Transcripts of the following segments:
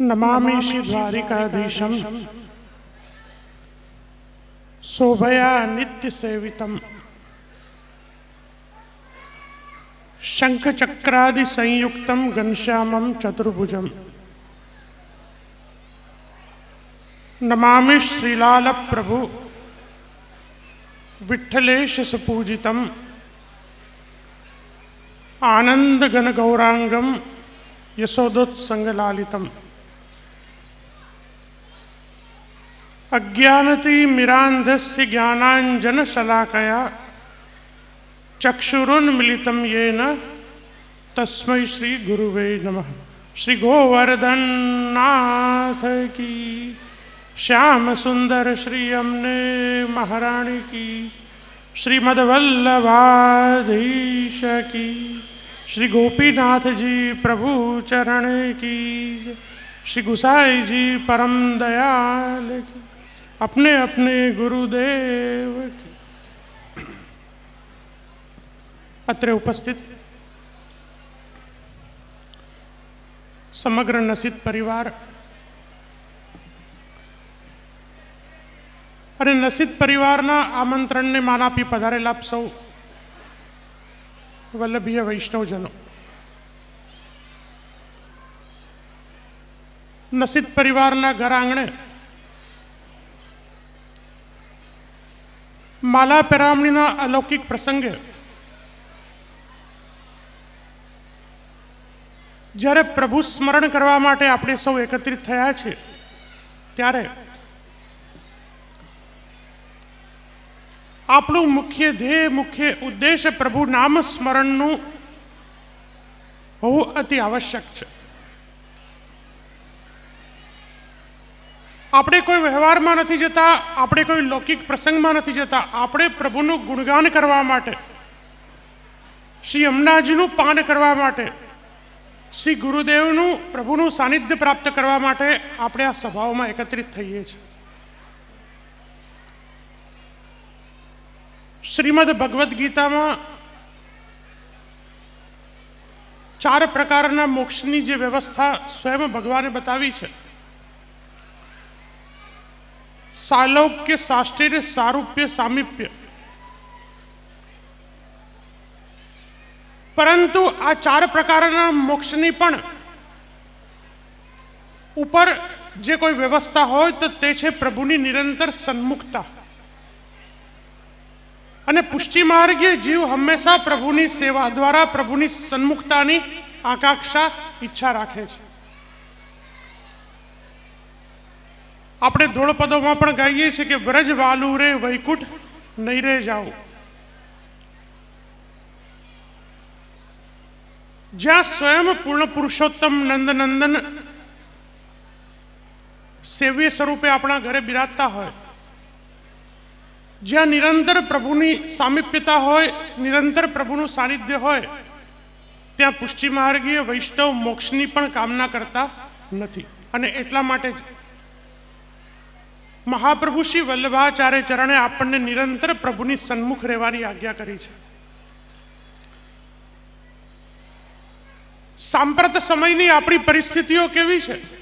नमामि श्री द्वारिकाधीशम शोभया नित्य सेवितम शंख चक्रादि संयुक्तम घनश्यामम चतुर्भुजम नमामि श्रीलाल प्रभु विठ्ठलेश सुपूजितम अज्ञानतिमिरान्धस्य ज्ञानाञ्जनशलाकया चक्षुरुन्मिलितं येन तस्मै श्रीगुरुवे नमः। श्रीगोवर्धननाथ की। श्याम सुंदर श्री अमने महारानी की। श्रीमद्वल्लभाधीश की। श्री गोपीनाथ जी प्रभु चरण की। श्री गुसाई जी परम दयाल की। अपने अपने गुरुदेव की અત્રે ઉપસ્થિત સમગ્ર નસીદ પરિવાર અને નસીદ પરિવારના આમંત્રણને માન આપી પધારેલા આપ સૌ વલ્લભીય વૈષ્ણવજનો નસીદ પરિવારના ઘર આંગણે માલા પેરામણીના અલૌકિક પ્રસંગે જ્યારે પ્રભુ સ્મરણ કરવા માટે આપણે સૌ એકત્રિત થયા છે, ત્યારે આપણું મુખ્ય ધ્યેય, મુખ્ય ઉદ્દેશ પ્રભુ નામ સ્મરણનું હોવું અતિ આવશ્યક છે. આપણે કોઈ વ્યવહારમાં નથી જતા, આપણે કોઈ લૌકિક પ્રસંગમાં નથી જતા. આપણે પ્રભુનું ગુણગાન કરવા માટે, શ્રી અમનાજીનું પાન કરવા માટે, શ્રી ગુરુદેવનું પ્રભુનું સાનિધ્ય પ્રાપ્ત કરવા માટે આપણે આ સભાઓમાં એકત્રિત થઈએ છીએ. શ્રીમદ ભગવદ્ ગીતામાં ચાર પ્રકારના મોક્ષની જે વ્યવસ્થા સ્વયં ભગવાને બતાવી છે. સાલોક્ય સાષ્ટિર સારૂપ્ય સામીપ્ય પરંતુ આ ચાર પ્રકારના મોક્ષની પણ ઉપર જે કોઈ વ્યવસ્થા હોય તો તે છે પ્રભુની નિરંતર સન્મુખતા અને પુષ્ટિ માર્ગે જીવ હંમેશા પ્રભુની સેવા દ્વારા પ્રભુની સન્મુખતાની આકાંક્ષા ઈચ્છા રાખે છે આપણે ધોળપદોમાં પણ ગાઈએ છીએ કે વ્રજ વાલુ રે વૈકુંઠ નહીં રે જાઓ. જ્યાં સ્વયં પૂર્ણ પુરુષોત્તમ નંદનંદન સેવ્ય સ્વરૂપે આપણા ઘરે બિરાજતા હોય. જ્યાં નિરંતર પ્રભુની સામીપ્યતા હોય, નિરંતર પ્રભુનું સાનિધ્ય હોય, ત્યાં પુષ્ટિ માર્ગીય વૈષ્ણવ મોક્ષની પણ કામના કરતા નથી. અને એટલા માટે જ મહાપ્રભુ શ્રી વલ્લભાચાર્ય ચરણે આપણને નિરંતર પ્રભુની સન્મુખ રહેવાની આજ્ઞા કરી છે. સાંપ્રત સમયની આપણી પરિસ્થિતિઓ કેવી છે?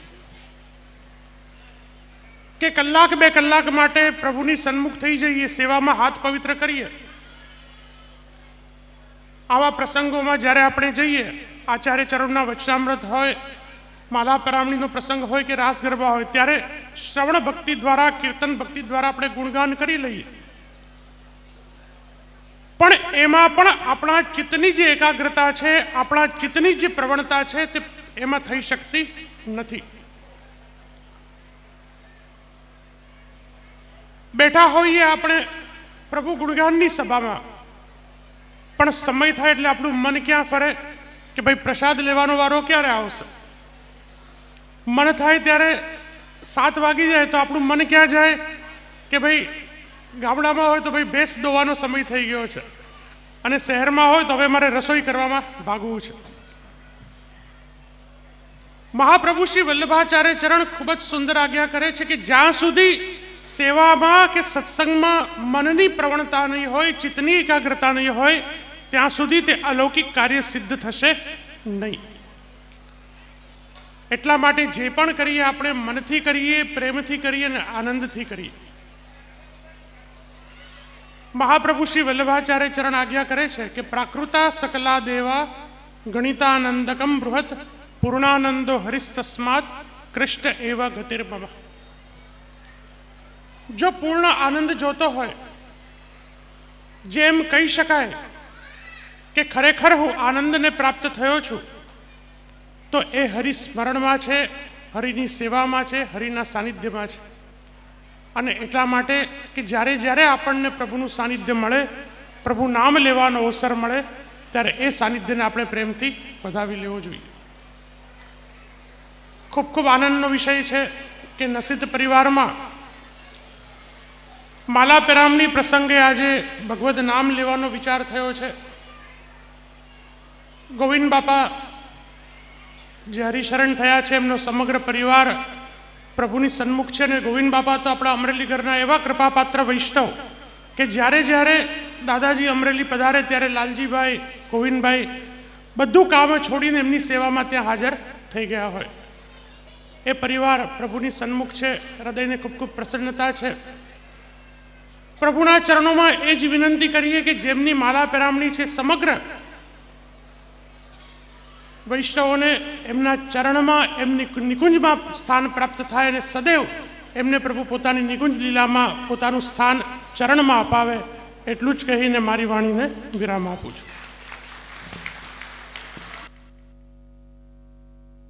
કે કલાક બે કલાક માટે પ્રભુની સન્મુખ થઈ જઈએ, સેવામાં હાથ પવિત્ર કરીએ. આવા પ્રસંગોમાં જ્યારે આપણે જઈએ આચાર્ય ચરણના વચનામૃત હોય, માલા પરામણીનો પ્રસંગ હોય કે રાસ ગરબા હોય, ત્યારે શ્રવણ ભક્તિ દ્વારા, કીર્તન ભક્તિ દ્વારા આપણે ગુણગાન કરી લઈએ. પણ એમાં પણ આપણા ચિત્તની જે એકાગ્રતા છે, આપણા ચિત્તની જે પ્રવણતા છે, તે એમાં થઈ શકતી નથી. બેઠા હોઈએ આપણે પ્રભુ ગુણગાનની સભામાં. પણ સમય થાય એટલે આપણું મન ક્યાં ફરે કે ભાઈ પ્રસાદ લેવાનો વારો ક્યારે આવશે? મન થાય ત્યારે સાત વાગી જાય તો આપણું મન ક્યાં જાય? કે ભાઈ, ગામડામાં હોય તો ભાઈ ભેંસ દોવાનો સમય થઈ ગયો છે. અને શહેરમાં હોય તો હવે મારે રસોઈ કરવામાં ભાગવું છે. મહાપ્રભુ શ્રી વલ્લભાચાર્ય ચરણ ખૂબ જ સુંદર આજ્ઞા કરે છે કે જ્યાં સુધી સેવામાં કે સત્સંગમાં મનની પ્રવણતા નહીં હોય, ચિત્તની એકાગ્રતા નહીં હોય, ત્યાં સુધી તે અલૌકિક કાર્ય સિદ્ધ થશે નહીં. એટલા માટે જે પણ કરીએ, આપણે મનથી કરીએ, પ્રેમથી કરીએ અને આનંદથી કરીએ. મહાપ્રભુ શ્રી વલ્લભાચાર્ય ચરણ આજ્ઞા કરે છે કે પ્રાકૃતા સકલા દેવા ગણિતાનંદકમ બૃહત, પૂર્ણાનંદો હરિસ્તસ્માત કૃષ્ણ એવા ગતિર્મમ. જો પૂર્ણ આનંદ જોતો હોય, જેમ કહી શકાય કે ખરેખર હું આનંદને પ્રાપ્ત થયો છું તો એ હરિસ્મરણમાં છે, હરિની સેવામાં છે, હરિના સાનિધ્યમાં છે. અને એટલા માટે કે જ્યારે જ્યારે આપણને પ્રભુનું સાનિધ્ય મળે, પ્રભુ નામ લેવાનો અવસર મળે, ત્યારે એ સાનિધ્યને આપણે પ્રેમથી વધાવી લેવો જોઈએ. ખૂબ ખૂબ આનંદનો વિષય છે કે નસીદ પરિવારમાં માલા પેરામની પ્રસંગે આજે ભગવદ નામ લેવાનો વિચાર થયો છે. ગોવિંદ બાપા જે હરિશરણ થયા છે, એમનો સમગ્ર પરિવાર પ્રભુની સન્મુખ છે અને ગોવિંદ બાપા તો આપણા અમરેલી ઘરના એવા કૃપાપાત્ર વૈષ્ણવ કે જ્યારે જ્યારે દાદાજી અમરેલી પધારે ત્યારે લાલજીભાઈ, ગોવિંદભાઈ બધું કામ છોડીને એમની સેવામાં ત્યાં હાજર થઈ ગયા હોય. એ પરિવાર પ્રભુની સન્મુખ છે, હૃદયને ખૂબ ખૂબ પ્રસન્નતા છે. પ્રભુના ચરણોમાં એ જ વિનંતી કરીએ કે જેમની માલા પેરામણી છે, સમગ્ર વૈષ્ણવોને એમના ચરણમાં એમની નિકુંજમાં સ્થાન પ્રાપ્ત થાય અને સદૈવ એમને પ્રભુ પોતાની નિકુંજ લીલામાં પોતાનું સ્થાન ચરણમાં અપાવે, એટલું જ કહીને મારી વાણીને વિરામ આપું છું.